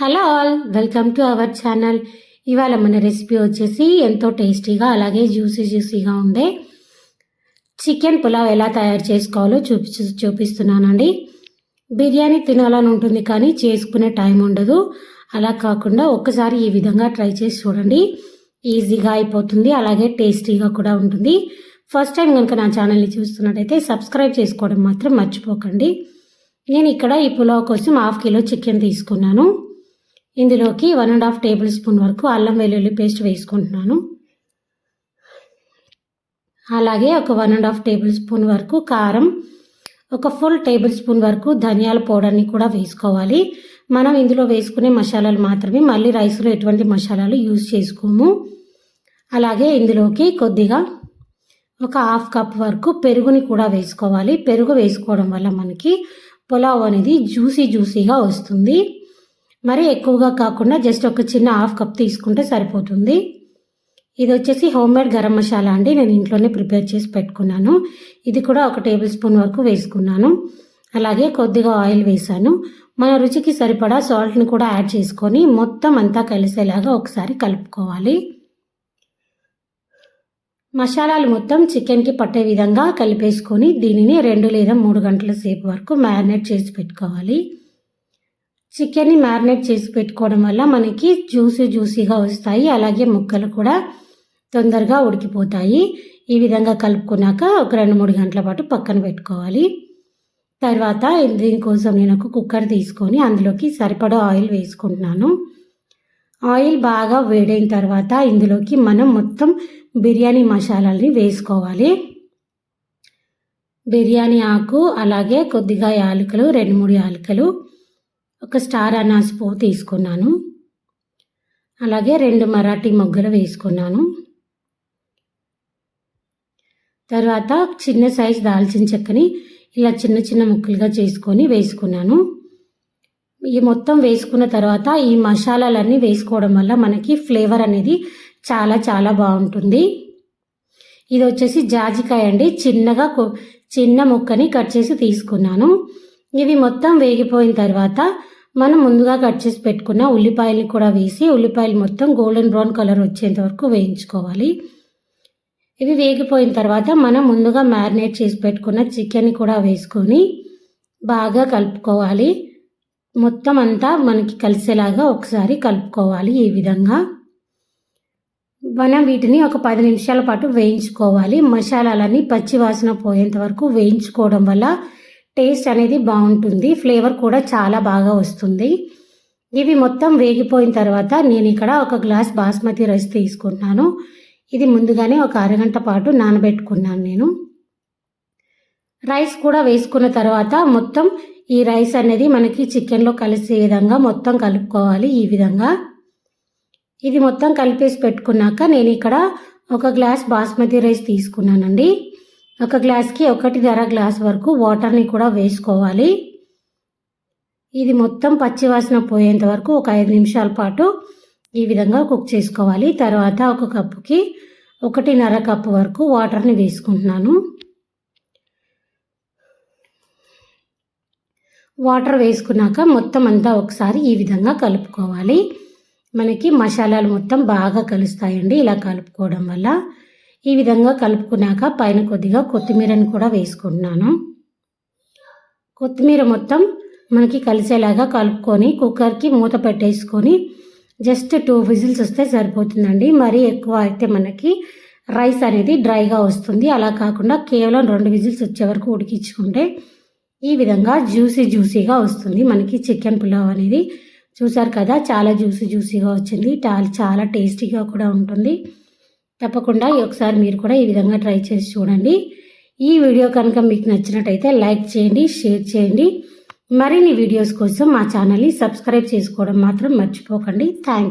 Hello all welcome to our channel. ఇవాళ మన recipe వచ్చేసి ఎంతో టేస్టీగా అలాగే జ్యూసీ జ్యూసీగా ఉండే చికెన్ పులావ్ ఎలా తయారు చేసుకోవాలో చూపి చూపిస్తున్నానండి. బిర్యానీ తినాలని ఉంటుంది కానీ చేసుకునే టైం ఉండదు. అలా కాకుండా ఒక్కసారి ఈ విధంగా ట్రై చేసి చూడండి. ఈజీగా అయిపోతుంది అలాగే టేస్టీగా కూడా ఉంటుంది. ఫస్ట్ టైం కనుక నా ఛానల్ని చూస్తున్నట్టయితే సబ్స్క్రైబ్ చేసుకోవడం మాత్రం మర్చిపోకండి. నేను ఇక్కడ ఈ పులావ్ కోసం హాఫ్ కిలో చికెన్ తీసుకున్నాను. ఇందులోకి one and half table spoon వరకు అల్లం వెల్లుల్లి పేస్ట్ వేసుకుంటున్నాను. అలాగే ఒక one and half table spoon వరకు కారం ఒక ఫుల్ టేబుల్ స్పూన్ వరకు ధనియాల పౌడర్ని కూడా వేసుకోవాలి. మనం ఇందులో వేసుకునే మసాలాలు మాత్రమే మళ్ళీ రైస్లో ఎటువంటి మసాలాలు యూజ్ చేసుకోము. అలాగే ఇందులోకి కొద్దిగా ఒక హాఫ్ కప్ వరకు పెరుగుని కూడా వేసుకోవాలి. పెరుగు వేసుకోవడం వల్ల మనకి పులావ్ అనేది జ్యూసీ జ్యూసీగా వస్తుంది. మరి ఎక్కువగా కాకుండా జస్ట్ ఒక చిన్న హాఫ్ కప్ తీసుకుంటే సరిపోతుంది. ఇది వచ్చేసి హోమ్ మేడ్ గరం మసాలా అండి. నేను ఇంట్లోనే ప్రిపేర్ చేసి పెట్టుకున్నాను. ఇది కూడా ఒక టేబుల్ స్పూన్ వరకు వేసుకున్నాను. అలాగే కొద్దిగా ఆయిల్ వేసాను. మన రుచికి సరిపడా సాల్ట్ని కూడా యాడ్ చేసుకొని మొత్తం అంతా కలిసేలాగా ఒకసారి కలుపుకోవాలి. మసాలాలు మొత్తం చికెన్కి పట్టే విధంగా కలిపేసుకొని దీనిని రెండు లేదా మూడు గంటల సేపు వరకు మ్యారినేట్ చేసి పెట్టుకోవాలి. చికెన్ని మ్యారినేట్ చేసి పెట్టుకోవడం వల్ల మనకి జ్యూసీ జ్యూసీగా వస్తాయి. అలాగే ముక్కలు కూడా తొందరగా ఉడికిపోతాయి. ఈ విధంగా కలుపుకున్నాక ఒక రెండు మూడు గంటల పాటు పక్కన పెట్టుకోవాలి. తర్వాత దీనికోసం నేను ఒక కుక్కర్ తీసుకొని అందులోకి సరిపడా ఆయిల్ వేసుకుంటున్నాను. ఆయిల్ బాగా వేడైన తర్వాత ఇందులోకి మనం మొత్తం బిర్యానీ మసాలాల్ని వేసుకోవాలి. బిర్యానీ ఆకు అలాగే కొద్దిగా యాలకులు రెండు మూడు యాలకులు ఒక స్టార్ అనాస్ పువ్వు తీసుకున్నాను. అలాగే రెండు మరాఠీ మొగ్గలు వేసుకున్నాను. తర్వాత చిన్న సైజ్ దాల్చిన చెక్కని ఇలా చిన్న చిన్న ముక్కలుగా చేసుకొని వేసుకున్నాను. ఈ మొత్తం వేసుకున్న తర్వాత ఈ మసాలాలన్నీ వేసుకోవడం వల్ల మనకి ఫ్లేవర్ అనేది చాలా చాలా బాగుంటుంది. ఇది వచ్చేసి జాజికాయ అండి. చిన్నగా చిన్న ముక్కని కట్ చేసి తీసుకున్నాను. ఇవి మొత్తం వేగిపోయిన తర్వాత మనం ముందుగా కట్ చేసి పెట్టుకున్న ఉల్లిపాయలు కూడా వేసి ఉల్లిపాయలు మొత్తం గోల్డెన్ బ్రౌన్ కలర్ వచ్చేంత వరకు వేయించుకోవాలి. ఇవి వేగిపోయిన తర్వాత మనం ముందుగా మ్యారినేట్ చేసి పెట్టుకున్న చికెన్ కూడా వేసుకొని బాగా కలుపుకోవాలి. మొత్తం అంతా మనకి కలిసేలాగా ఒకసారి కలుపుకోవాలి ఈ విధంగా. మనం వీటిని ఒక పది నిమిషాల పాటు వేయించుకోవాలి. మసాలాలన్నీ పచ్చి వాసన పోయేంత వరకు వేయించుకోవడం వల్ల టేస్ట్ అనేది బాగుంటుంది. ఫ్లేవర్ కూడా చాలా బాగా వస్తుంది. ఇవి మొత్తం వేగిపోయిన తర్వాత నేను ఇక్కడ ఒక గ్లాస్ బాస్మతి రైస్ తీసుకున్నాను ఇది ముందుగానే ఒక అరగంట పాటు నానబెట్టుకున్నాను నేను. రైస్ కూడా వేసుకున్న తర్వాత మొత్తం ఈ రైస్ అనేది మనకి చికెన్లో కలిసే విధంగా మొత్తం కలుపుకోవాలి ఈ విధంగా. ఇది మొత్తం కలిపేసి పెట్టుకున్నాక నేను ఇక్కడ ఒక గ్లాస్ బాస్మతి రైస్ తీసుకున్నానండి. ఒక గ్లాస్కి ఒకటిన్నర గ్లాస్ వరకు వాటర్ని కూడా వేసుకోవాలి. ఇది మొత్తం పచ్చివాసన పోయేంత వరకు ఒక ఐదు నిమిషాల పాటు ఈ విధంగా కుక్ చేసుకోవాలి. తర్వాత ఒక కప్పుకి ఒకటిన్నర కప్పు వరకు వాటర్ని వేసుకుంటున్నాను. వాటర్ వేసుకున్నాక మొత్తం అంతా ఒకసారి ఈ విధంగా కలుపుకోవాలి. మనకి మసాలాలు మొత్తం బాగా కలుస్తాయండి ఇలా కలుపుకోవడం వల్ల. ఈ విధంగా కలుపుకున్నాక పైన కొద్దిగా కొత్తిమీరని కూడా వేసుకుంటున్నాను. కొత్తిమీర మొత్తం మనకి కలిసేలాగా కలుపుకొని కుక్కర్కి మూత పెట్టేసుకొని జస్ట్ టూ విజిల్స్ వస్తే సరిపోతుందండి. మరీ ఎక్కువ అయితే మనకి రైస్ అనేది డ్రైగా వస్తుంది. అలా కాకుండా కేవలం రెండు విజిల్స్ వచ్చే వరకు ఉడికించుకుంటే ఈ విధంగా జ్యూసీ జ్యూసీగా వస్తుంది. మనకి చికెన్ పులావ్ అనేది చూసారు కదా చాలా జ్యూసీ జ్యూసీగా వచ్చింది. చాలా టేస్టీగా కూడా ఉంటుంది. తప్పకుండా ఒకసారి మీరు కూడా ఈ విధంగా ట్రై చేసి చూడండి. ఈ వీడియో కనుక మీకు నచ్చినట్టయితే లైక్ చేయండి షేర్ చేయండి. మరిన్ని వీడియోస్ కోసం మా ఛానల్ని సబ్స్క్రైబ్ చేసుకోవడం మాత్రం మర్చిపోకండి. థ్యాంక్